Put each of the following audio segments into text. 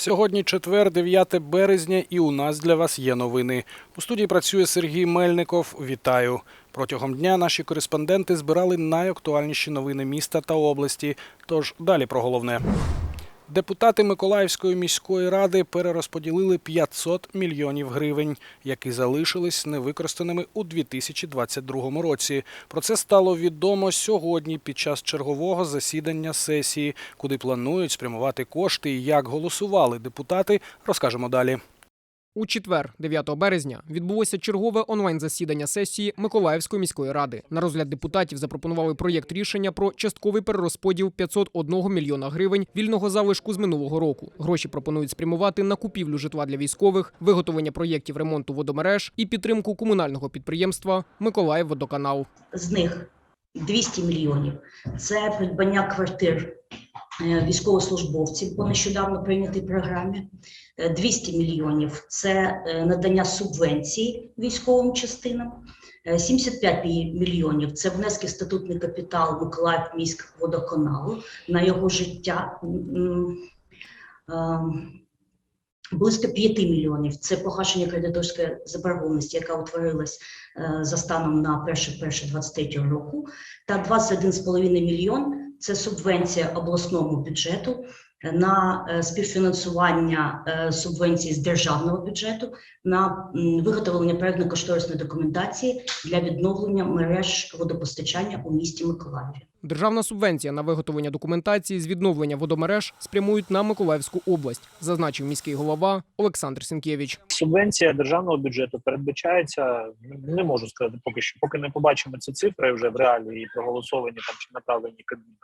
Сьогодні четвер, 9 березня, і у нас для вас є новини. У студії працює Сергій Мельников. Вітаю. Протягом дня наші кореспонденти збирали найактуальніші новини міста та області. Тож далі про головне. Депутати Миколаївської міської ради перерозподілили 500 мільйонів гривень, які залишились невикористаними у 2022 році. Про це стало відомо сьогодні під час чергового засідання сесії, куди планують спрямувати кошти і як голосували депутати. Розкажемо далі. У четвер, 9 березня, відбулося чергове онлайн-засідання сесії Миколаївської міської ради. На розгляд депутатів запропонували проєкт рішення про частковий перерозподіл 501 мільйона гривень вільного залишку з минулого року. Гроші пропонують спрямувати на купівлю житла для військових, виготовлення проєктів ремонту водомереж і підтримку комунального підприємства Миколаївводоканал. з них 200 мільйонів це придбання квартир військовослужбовців по нещодавно прийнятій програмі. Е, 200 мільйонів це е, надання субвенцій військовим частинам. Е, 75 мільйонів це внески в статутний капітал Миколаїв міськводоканалу на його життя. Ем, Близько 5 мільйонів це погашення кредиторської заборгованості, яка утворилась е, за станом на 1.1.23 року, та 21,5 мільйон це субвенція обласному бюджету на е, співфінансування е, субвенцій з державного бюджету на виготовлення проектно-кошторисної документації для відновлення мереж водопостачання у місті Миколаєві. Державна субвенція на виготовлення документації з відновлення водомереж спрямують на Миколаївську область, зазначив міський голова Олександр Сінкевич. Субвенція державного бюджету передбачається. Не можу сказати поки що, поки не побачимо ці цифри вже в реалії проголосовані там чи направлені Кабміном.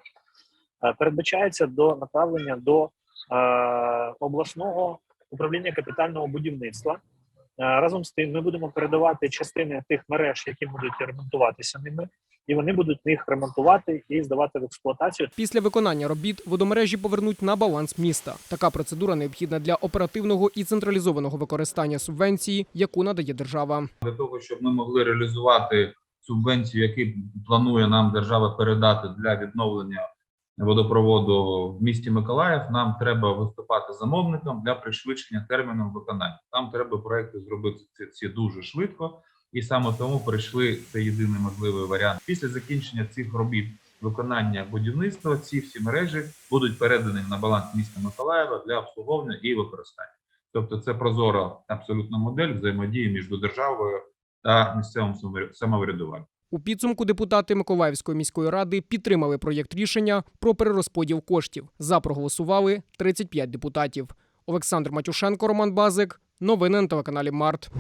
Е, Передбачається до направлення до е, обласного управління капітального будівництва. Е, Разом з тим, ми будемо передавати частини тих мереж, які будуть ремонтуватися ними, і вони будуть їх ремонтувати і здавати в експлуатацію. Після виконання робіт водомережі повернуть на баланс міста. Така процедура необхідна для оперативного і централізованого використання субвенції, яку надає держава. для того, щоб ми могли реалізувати субвенцію, які планує нам держава передати для відновлення водопроводу в місті Миколаїв, нам треба виступати замовником для пришвидшення терміну виконання. Там треба проекти зробити ці, ці дуже швидко, і саме тому прийшли це єдиний можливий варіант. Після закінчення цих робіт виконання будівництва ці всі мережі будуть передані на баланс міста Миколаєва для обслуговування і використання. Тобто, це прозора абсолютна модель взаємодії між державою та місцевим самовря- самоврядуванням. У підсумку депутати Миколаївської міської ради підтримали проєкт рішення про перерозподіл коштів. За проголосували 35 депутатів. Олександр Матюшенко, Роман Базик. Новини на телеканалі Март.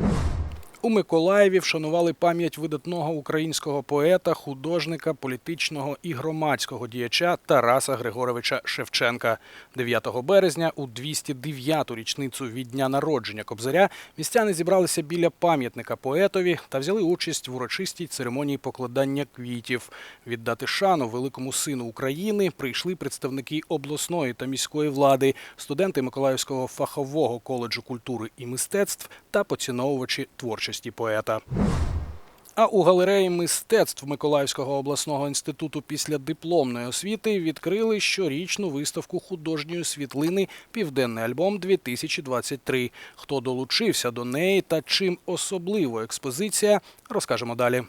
У Миколаєві вшанували пам'ять видатного українського поета, художника, політичного і громадського діяча Тараса Григоровича Шевченка. 9 березня, у 209-ту річницю від дня народження Кобзаря, містяни зібралися біля пам'ятника поетові та взяли участь в урочистій церемонії покладання квітів. Віддати шану великому сину України прийшли представники обласної та міської влади, студенти Миколаївського фахового коледжу культури і мистецтв та поціновувачі творчості поета. А у галереї мистецтв Миколаївського обласного інституту після дипломної освіти відкрили щорічну виставку художньої світлини Південний альбом 2023 Хто долучився до неї та чим особливо експозиція, розкажемо далі.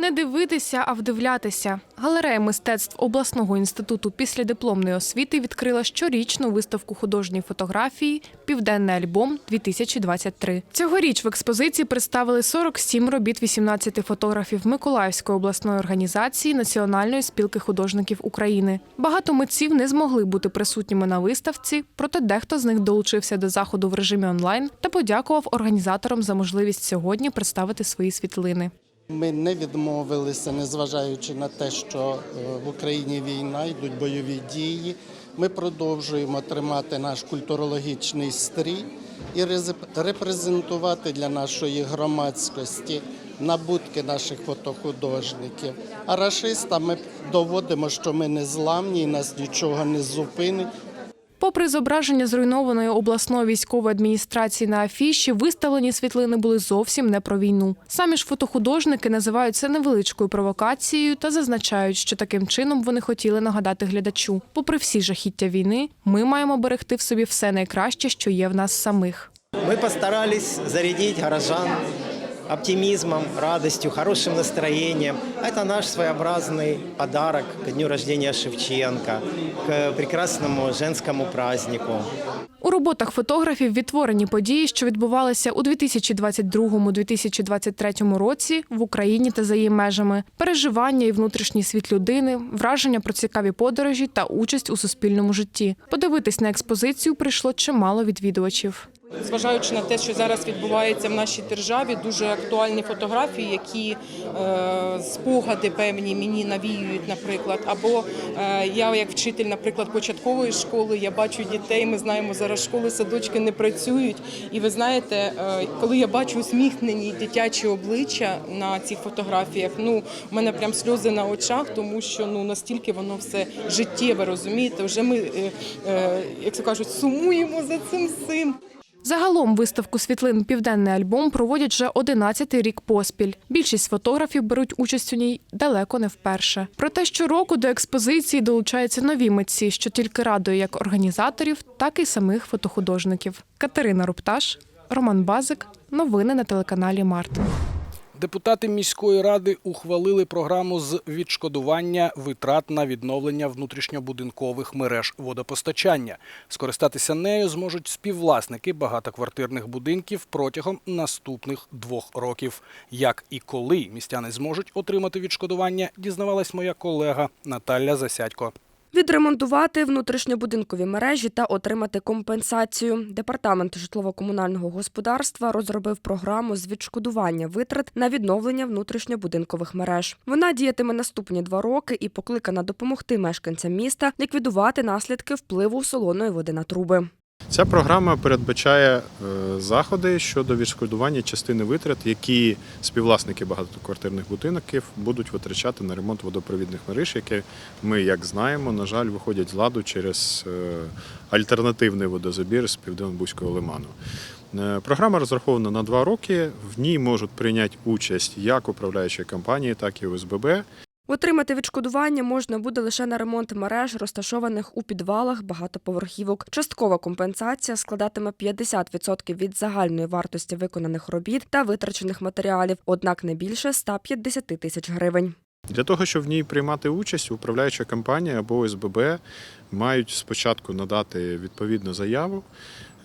Не дивитися, а вдивлятися. Галерея мистецтв обласного інституту післядипломної освіти відкрила щорічну виставку художньої фотографії Південний альбом 2023 Цьогоріч в експозиції представили 47 робіт 18 фотографів Миколаївської обласної організації Національної спілки художників України. Багато митців не змогли бути присутніми на виставці, проте дехто з них долучився до заходу в режимі онлайн та подякував організаторам за можливість сьогодні представити свої світлини. Ми не відмовилися, незважаючи на те, що е, в Україні війна, йдуть бойові дії. Ми продовжуємо тримати наш культурологічний стрій і рез- репрезентувати для нашої громадськості набутки наших фотохудожників. А рашистам ми доводимо, що ми не зламні і нас нічого не зупинить. Попри зображення зруйнованої обласної військової адміністрації на афіші, виставлені світлини були зовсім не про війну. Самі ж фотохудожники називають це невеличкою провокацією та зазначають, що таким чином вони хотіли нагадати глядачу. Попри всі жахіття війни, ми маємо берегти в собі все найкраще, що є в нас самих. Мы постарались зарядить горожан оптимизмом, радостью, хорошим настроением. Это наш своеобразный подарок к дню рождения Шевченко, к прекрасному женскому празднику. У роботах фотографів відтворені події, що відбувалися у 2022-2023 році в Україні та за її межами, переживання і внутрішній світ людини, враження про цікаві подорожі та участь у суспільному житті. Подивитись на експозицію прийшло чимало відвідувачів. Зважаючи на те, що зараз відбувається в нашій державі, дуже актуальні фотографії, які е, спогади певні мені навіюють, наприклад. Або е, я, як вчитель, наприклад, початкової школи, я бачу дітей. Ми знаємо, зараз школи, садочки не працюють. І ви знаєте, е, коли я бачу усміхнені дитячі обличчя на цих фотографіях, ну в мене прям сльози на очах, тому що ну настільки воно все життєве, розумієте. Вже ми, як то кажуть, сумуємо за цим всім. Загалом виставку світлин Південний альбом проводять вже 11-й рік поспіль. Більшість фотографів беруть участь у ній далеко не вперше. Проте щороку до експозиції долучаються нові митці, що тільки радує як організаторів, так і самих фотохудожників. Катерина Рупташ, Роман Базик. Новини на телеканалі Март. Депутати міської ради ухвалили програму з відшкодування витрат на відновлення внутрішньобудинкових мереж водопостачання. Скористатися нею зможуть співвласники багатоквартирних будинків протягом наступних двох років. Як і коли містяни зможуть отримати відшкодування, дізнавалась моя колега Наталя Засядько. Відремонтувати внутрішньобудинкові мережі та отримати компенсацію. Департамент житлово-комунального господарства розробив програму з відшкодування витрат на відновлення внутрішньобудинкових мереж. Вона діятиме наступні два роки і покликана допомогти мешканцям міста ліквідувати наслідки впливу солоної води на труби. Ця програма передбачає е, заходи щодо відшкодування частини витрат, які співвласники багатоквартирних будинків будуть витрачати на ремонт водопровідних мереж, які ми, як знаємо, на жаль, виходять з ладу через е, альтернативний водозабір з південно-бузького лиману. Е, Програма розрахована на два роки. В ній можуть прийняти участь як управляючі компанії, так і ОСББ. Отримати відшкодування можна буде лише на ремонт мереж, розташованих у підвалах багатоповерхівок. Часткова компенсація складатиме 50% від загальної вартості виконаних робіт та витрачених матеріалів, однак не більше 150 тисяч гривень. Для того, щоб в ній приймати участь, управляюча компанія або ОСББ мають спочатку надати відповідну заяву.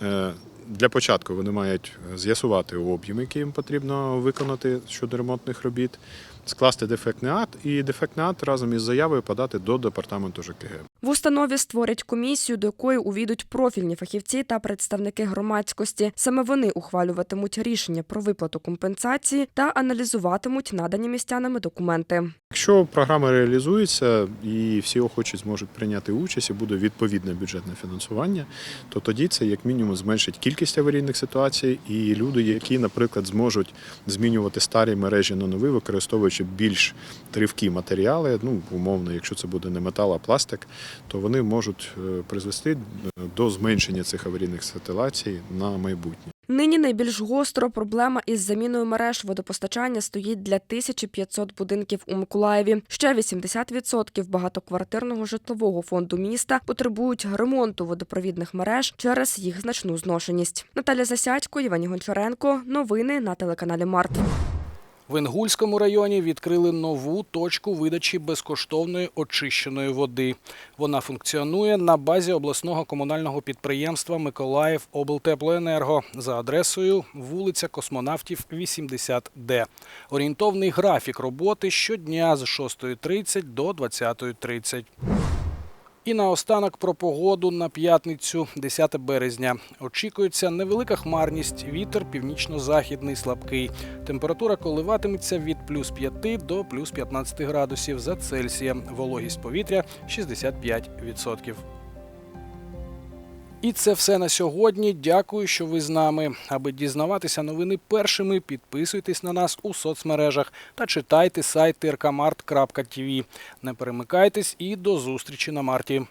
Е, Для початку вони мають з'ясувати об'єм, який їм потрібно виконати щодо ремонтних робіт, скласти дефектний акт і дефектний акт разом із заявою подати до департаменту ЖКГ. В установі створять комісію, до якої увійдуть профільні фахівці та представники громадськості. Саме вони ухвалюватимуть рішення про виплату компенсації та аналізуватимуть надані містянами документи. Якщо програма реалізується і всі охочі зможуть прийняти участь і буде відповідне бюджетне фінансування, то тоді це як мінімум зменшить кількість аварійних ситуацій, і люди, які, наприклад, зможуть змінювати старі мережі на нові, використовуючи більш тривкі матеріали, ну умовно, якщо це буде не метал, а пластик, то вони можуть е, призвести до зменшення цих аварійних ситуацій на майбутнє. Нині найбільш гостро проблема із заміною мереж водопостачання стоїть для 1500 будинків у Миколаєві. Ще 80% багатоквартирного житлового фонду міста потребують ремонту водопровідних мереж через їх значну зношеність. Наталя Засядько, Івані Гончаренко. Новини на телеканалі Март. В Інгульському районі відкрили нову точку видачі безкоштовної очищеної води. Вона функціонує на базі обласного комунального підприємства Миколаїв облтеплоенерго за адресою вулиця Космонавтів, 80Д. Орієнтовний графік роботи щодня з 6.30 до 20.30. І наостанок про погоду на п'ятницю, 10 березня. Очікується невелика хмарність, вітер північно-західний слабкий. Температура коливатиметься від плюс 5 до плюс 15 градусів за Цельсієм. Вологість повітря 65%. І це все на сьогодні. Дякую, що ви з нами. Аби дізнаватися новини першими, підписуйтесь на нас у соцмережах та читайте сайт rkmart.tv. Не перемикайтесь і до зустрічі на марті.